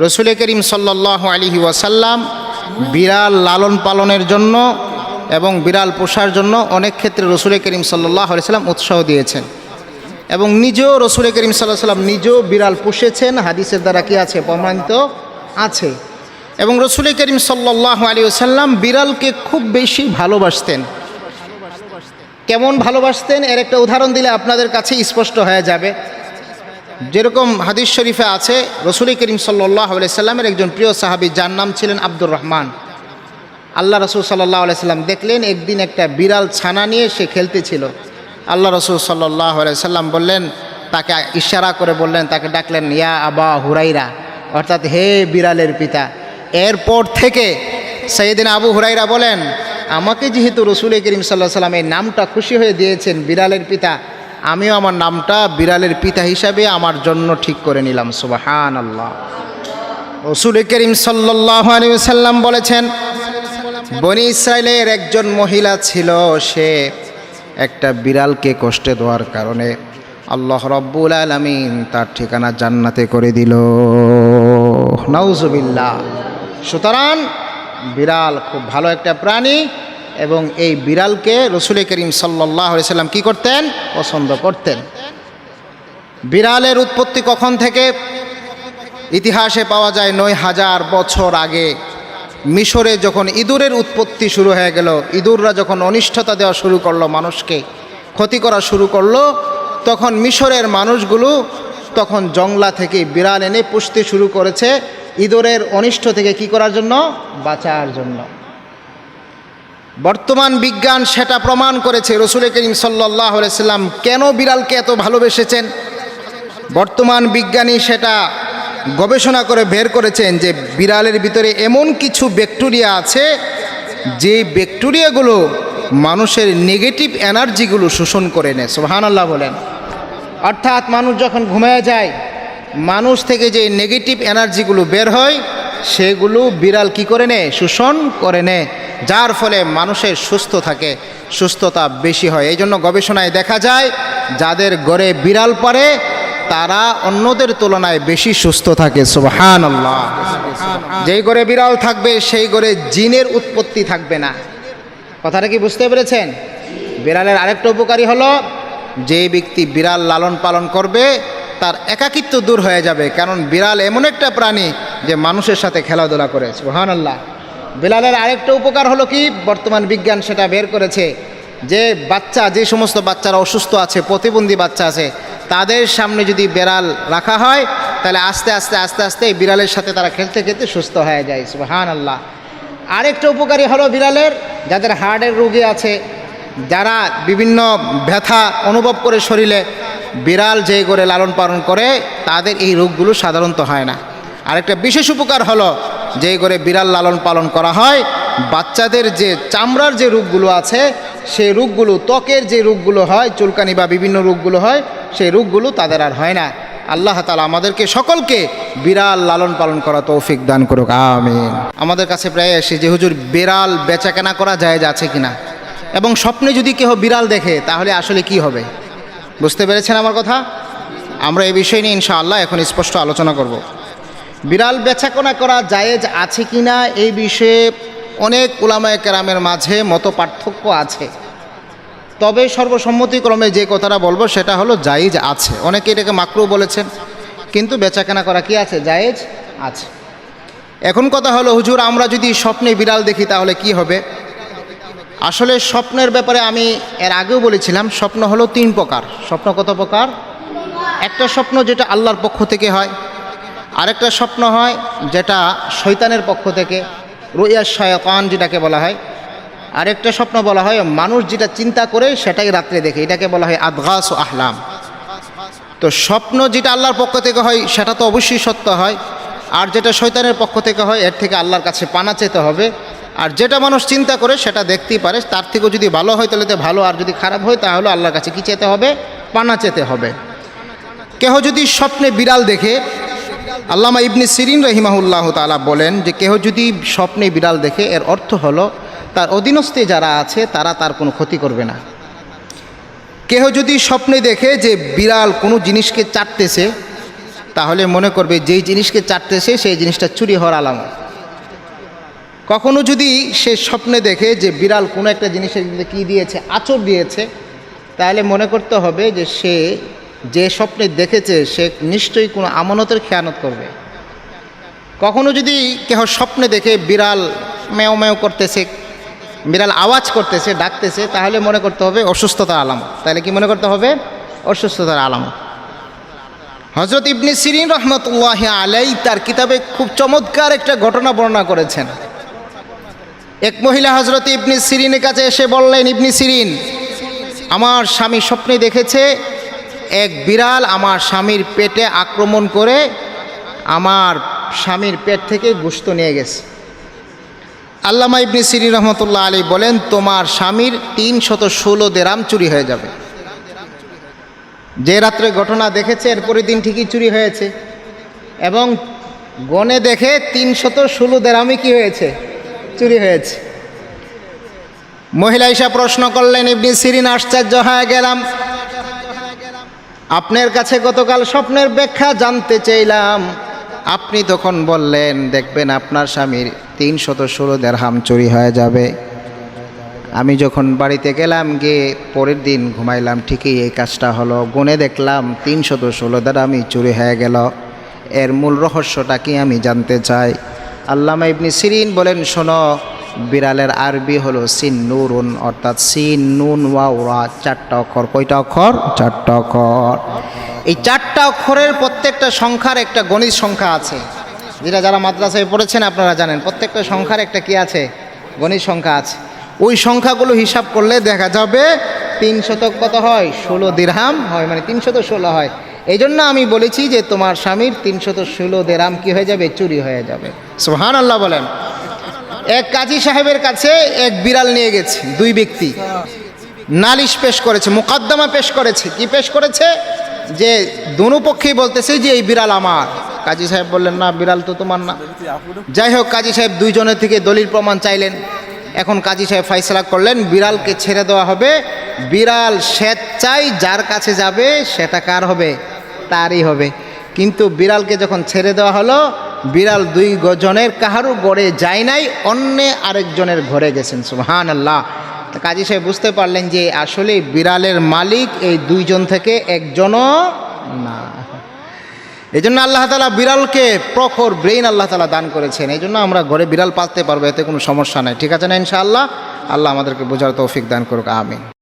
রসুল করিম সাল্লাহ আলহি ওয়াসাল্লাম বিড়াল লালন পালনের জন্য এবং বিড়াল পোষার জন্য অনেক ক্ষেত্রে রসুল করিম সাল্লাহ সাল্লাম উৎসাহ দিয়েছেন। এবং নিজেও রসুল করিম সাল্লাহ সাল্লাম নিজেও বিড়াল পুষেছেন, হাদিসের দ্বারা কি আছে? প্রমাণিত আছে। এবং রসুল করিম সাল্লাহ আলী সাল্লাম বিড়ালকে খুব বেশি ভালোবাসতেন। কেমন ভালোবাসতেন? এর একটা উদাহরণ দিলে আপনাদের কাছে স্পষ্ট হয়ে যাবে। যেরকম হাদিস শরীফে আছে, রসুল করিম সাল্লাহ সাল্লামের একজন প্রিয় সাহাবি, যার নাম ছিলেন আব্দুর রহমান। আল্লাহ রসুল সাল্লাহ সাল্লাম দেখলেন, একদিন একটা বিড়াল ছানা নিয়ে সে খেলতেছিল। আল্লাহ রসুল সাল্লাহ সাল্লাম বললেন, তাকে ইশারা করে বললেন, তাকে ডাকলেন, ইয়া আবা হুরাইরা। অর্থাৎ, হে বিড়ালের পিতা। এরপর থেকে সৈয়দিন আবু হুরাইরা বলেন, আমাকে যেহেতু রসুল করিম সাল্লাহ সাল্লাম এই নামটা খুশি হয়ে দিয়েছেন বিড়ালের পিতা আমিও আমার নামটা বিড়ালের পিতা হিসাবে আমার জন্য ঠিক করে নিলাম সুবাহান আল্লাহ রসুল করিম সাল্লাম বলেছেন, বনি ইসরায়েলের একজন মহিলা ছিল, সে একটা বিড়ালকে কষ্টে দেওয়ার কারণে আল্লাহ রব্বুল আলমিন তার ঠিকানা জান্নাতে করে দিল। নাউজুবিল্লাহ। সুতরাং বিড়াল খুব ভালো একটা প্রাণী এবং এই বিড়ালকে রসুল করিম সাল্লাহ সাল্লাম কী করতেন? পছন্দ করতেন। বিড়ালের উৎপত্তি কখন থেকে? ইতিহাসে পাওয়া যায় নয় হাজার বছর আগে। মিশরে যখন ইঁদুরের উৎপত্তি শুরু হয়ে গেল, ইঁদুররা যখন অনিষ্টতা দেওয়া শুরু করল মানুষকে, ক্ষতি করা শুরু করল, তখন মিশরের মানুষগুলো তখন জংলা থেকে বিড়াল এনে পুষতে শুরু করেছে। ইঁদুরের অনিষ্ট থেকে কি করার জন্য? বাঁচার জন্য। বর্তমান বিজ্ঞান সেটা প্রমাণ করেছে রসুল করিম সাল্লাহ সাল্লাম। কেন বিড়ালকে এত ভালোবেসেছেন? বর্তমান বিজ্ঞানী সেটা গবেষণা করে বের করেছেন যে বিড়ালের ভিতরে এমন কিছু ব্যাকটেরিয়া আছে, যে ব্যাকটেরিয়াগুলো মানুষের নেগেটিভ এনার্জিগুলো শোষণ করে নেয়। সোহান আল্লাহ বলেন। অর্থাৎ মানুষ যখন ঘুমায় যায়, মানুষ থেকে যে নেগেটিভ এনার্জিগুলো বের হয় সেগুলো বিড়াল কি করে নেয় শোষণ করে নেয় যার ফলে মানুষের সুস্থ থাকে, সুস্থতা বেশি হয়। এই জন্য গবেষণায় দেখা যায়, যাদের গড়ে বিড়াল পরে, তারা অন্যদের তুলনায় বেশি সুস্থ থাকে। সুবহান আল্লাহ যেই গড়ে বিড়াল থাকবে, সেই গড়ে জিনের উৎপত্তি থাকবে না। কথাটা কি বুঝতে পেরেছেন? বিড়ালের আরেকটা উপকারী হলো যে ব্যক্তি বিড়াল লালন পালন করবে, তার একাকিত্ব দূর হয়ে যাবে। কারণ বিড়াল এমন একটা প্রাণী যে মানুষের সাথে খেলাধুলা করে সুবহান আল্লাহ বিড়ালের আরেকটা উপকার হলো কি? বর্তমান বিজ্ঞান সেটা বের করেছে যে বাচ্চা, যে সমস্ত বাচ্চারা অসুস্থ আছে, প্রতিবন্ধী বাচ্চা আছে, তাদের সামনে যদি বিড়াল রাখা হয়, তাহলে আস্তে আস্তে আস্তে আস্তে এই বিড়ালের সাথে তারা খেলতে খেলতে সুস্থ হয়ে যায় সুবহান আল্লাহ আরেকটা উপকারী হলো বিড়ালের যাদের হার্টের রোগী আছে, যারা বিভিন্ন ব্যথা অনুভব করে শরীরে, বিড়াল যে করে লালন পালন করে, তাদের এই রোগগুলো সাধারণত হয় না। আরেকটা বিশেষ উপকার হলো যে করে বিড়াল লালন পালন করা হয়, বাচ্চাদের যে চামড়ার যে রোগগুলো আছে, সেই রোগগুলো, ত্বকের যে রোগগুলো হয়, চুলকানি বা বিভিন্ন রোগগুলো হয়, সেই রোগগুলো তাদের আর হয় না। আল্লাহ তালা আমাদেরকে সকলকে বিড়াল লালন পালন করা তৌফিক দান করুক, আমিন। আমাদের কাছে প্রায় এসে যে হুজুর বিড়াল বেচা কেনা করা যায় আছে কিনা? এবং স্বপ্নে যদি কেউ বিড়াল দেখে, তাহলে আসলে কি হবে? বুঝতে পেরেছেন আমার কথা? আমরা এই বিষয় নিয়ে ইনশাআল্লাহ এখন স্পষ্ট আলোচনা করব। বিড়াল বেচাকেনা করা জায়েজ আছে কি না এই বিষয়ে অনেক উলামায় কেরামের মাঝে মত পার্থক্য আছে। তবে সর্বসম্মতিক্রমে যে কথাটা বলব সেটা হলো জায়েজ আছে। অনেকে এটাকে মাকরু বলেছেন, কিন্তু বেচাকেনা করা কি আছে? জায়েজ আছে। এখন কথা হলো, হুজুর, আমরা যদি স্বপ্নে বিড়াল দেখি তাহলে কি হবে? আসলে স্বপ্নের ব্যাপারে আমি এর আগেও বলেছিলাম, স্বপ্ন হলো তিন প্রকার। স্বপ্ন কত প্রকার? একটা স্বপ্ন যেটা আল্লাহর পক্ষ থেকে হয় আরেকটা স্বপ্ন হয় যেটা শৈতানের পক্ষ থেকে, রুইয়া শয়তান যেটাকে বলা হয়। আরেকটা স্বপ্ন বলা হয়, মানুষ যেটা চিন্তা করে সেটাই রাত্রে দেখে। এটাকে বলা হয় আদগাস ও আহলাম। তো স্বপ্ন যেটা আল্লাহর পক্ষ থেকে হয়, সেটা তো অবশ্যই সত্য হয়। আর যেটা শৈতানের পক্ষ থেকে হয়, এর থেকে আল্লাহর কাছে পানা চেতে হবে। আর যেটা মানুষ চিন্তা করে সেটা দেখতেই পারে, তার থেকেও যদি ভালো হয় তাহলে তো ভালো, আর যদি খারাপ হয় তাহলে আল্লাহর কাছে কী চেতে হবে? পানা চেতে হবে। কেহ যদি স্বপ্নে বিড়াল দেখে আল্লামা ইবনে সিরিন রহিমাহুল্লাহ তালা বলেন যে কেহ যদি স্বপ্নে বিড়াল দেখে, এর অর্থ হলো তার অধীনস্থে যারা আছে, তারা তার কোনো ক্ষতি করবে না। কেহ যদি স্বপ্নে দেখে যে বিড়াল কোনো জিনিসকে চাটতেছে, তাহলে মনে করবে যেই জিনিসকে চাটতেছে, সেই জিনিসটা চুরি হওয়ার আলামত। কখনো যদি সে স্বপ্নে দেখে যে বিড়াল কোনো একটা জিনিসের কী দিয়েছে আচর দিয়েছে, তাহলে মনে করতে হবে যে সে যে স্বপ্নে দেখেছে, সে নিশ্চয়ই কোনো আমানতের খেয়ানত করবে। কখনো যদি কেহ স্বপ্নে দেখে বিড়াল মেও মেও করতেছে, বিড়াল আওয়াজ করতেছে, ডাকতেছে, তাহলে মনে করতে হবে অসুস্থতার আলাম তাহলে কি মনে করতে হবে? অসুস্থতার আলামত। হজরত ইবনি সিরিন রহমতুল্লাহ আলাই তার কিতাবে খুব চমৎকার একটা ঘটনা বর্ণনা করেছেন। এক মহিলা হজরত ইবনি সিরিনের কাছে এসে বললেন, ইবনি সিরিন, আমার স্বামী স্বপ্নে দেখেছে এক বিড়াল আমার স্বামীর পেটে আক্রমণ করে আমার স্বামীর পেট থেকে গোস্ত নিয়ে গেছে। আল্লামা ইবনি সিরি রহমতুল্লাহ আলী বলেন, তোমার স্বামীর তিন শত ষোলো দেরাম চুরি হয়ে যাবে। যে রাত্রে ঘটনা দেখেছে, এরপরের দিন ঠিকই চুরি হয়েছে। এবং গনে দেখে তিন শত ষোলো দেরামই কি হয়েছে? চুরি হয়েছে। মহিলা ঈশা প্রশ্ন করলেন, ইবনি সিরিন আশ্চর্য হয়ে গেলাম। আপনার কাছে গতকাল স্বপ্নের ব্যাখ্যা জানতে চাইলাম। আপনি তখন বললেন, দেখবেন আপনার স্বামীর তিন শত ষোলো দেড়হাম চুরি হয়ে যাবে। আমি যখন বাড়িতে গেলাম, গিয়ে পরের দিন ঘুমাইলাম, ঠিকই এই কাজটা হলো। গুনে দেখলাম, তিন শত ষোলো দেড়হামই চুরি হয়ে গেল। এর মূল রহস্যটা কি আমি জানতে চাই? আল্লামা ইবনি সিরিন বলেন, শোনো বিড়ালের আরবি হলো সিন নুরুন, অর্থাৎ সিন, নুন ওয়া চারটা অক্ষর। কয়টা অক্ষর? চারটা অক্ষর। এই চারটা অক্ষরের প্রত্যেকটা সংখ্যার একটা গণিত সংখ্যা আছে। যেটা যারা মাদ্রাসায় পড়েছেন আপনারা জানেন, প্রত্যেকটা সংখ্যার একটা কি আছে? গণিত সংখ্যা আছে। ওই সংখ্যাগুলো হিসাব করলে দেখা যাবে তিন শতক কত হয়? ষোলো দিরহাম হয় মানে তিন শত ষোলো হয়। এই জন্য আমি বলেছি যে তোমার স্বামীর তিনশত ষোলো দেরাম কি হয়ে যাবে? চুরি হয়ে যাবে। সোহান আল্লাহ বলেন। এক কাজী সাহেবের কাছে এক বিড়াল নিয়ে গেছে, দুই ব্যক্তি। নালিশ পেশ করেছে, মোকদ্দমা পেশ করেছে। কি পেশ করেছে? যে দোনো পক্ষেই বলতেছে যে এই বিড়াল আমার। কাজী সাহেব বললেন, না, বিড়াল তো তোমার না। যাই হোক, কাজী সাহেব দুইজনের থেকে দলিল প্রমাণ চাইলেন। এখন কাজী সাহেব ফাইসলা করলেন, বিড়ালকে ছেড়ে দেওয়া হবে। বিড়াল স্বেচ্ছায় যার কাছে যাবে, সেটা কার হবে? তারই হবে। কিন্তু বিড়ালকে যখন ছেড়ে দেওয়া হলো বিড়াল দুই গজনের কাহারও গড়ে যায় নাই, অন্য আরেকজনের ঘরে গেছেন। সুহান আল্লাহ কাজী সাহেব বুঝতে পারলেন যে আসলে বিড়ালের মালিক এই দুইজন থেকে একজনও না। এই জন্য আল্লাহ তালা বিড়ালকে প্রখর ব্রেইন আল্লাহ তালা দান করেছেন। এই জন্য আমরা ঘরে বিড়াল পালতে পারব, এতে কোনো সমস্যা নাই। ঠিক আছে না ইনশাআল্লাহ? আল্লাহ আমাদেরকে বোঝার তৌফিক দান করুক, আমিন।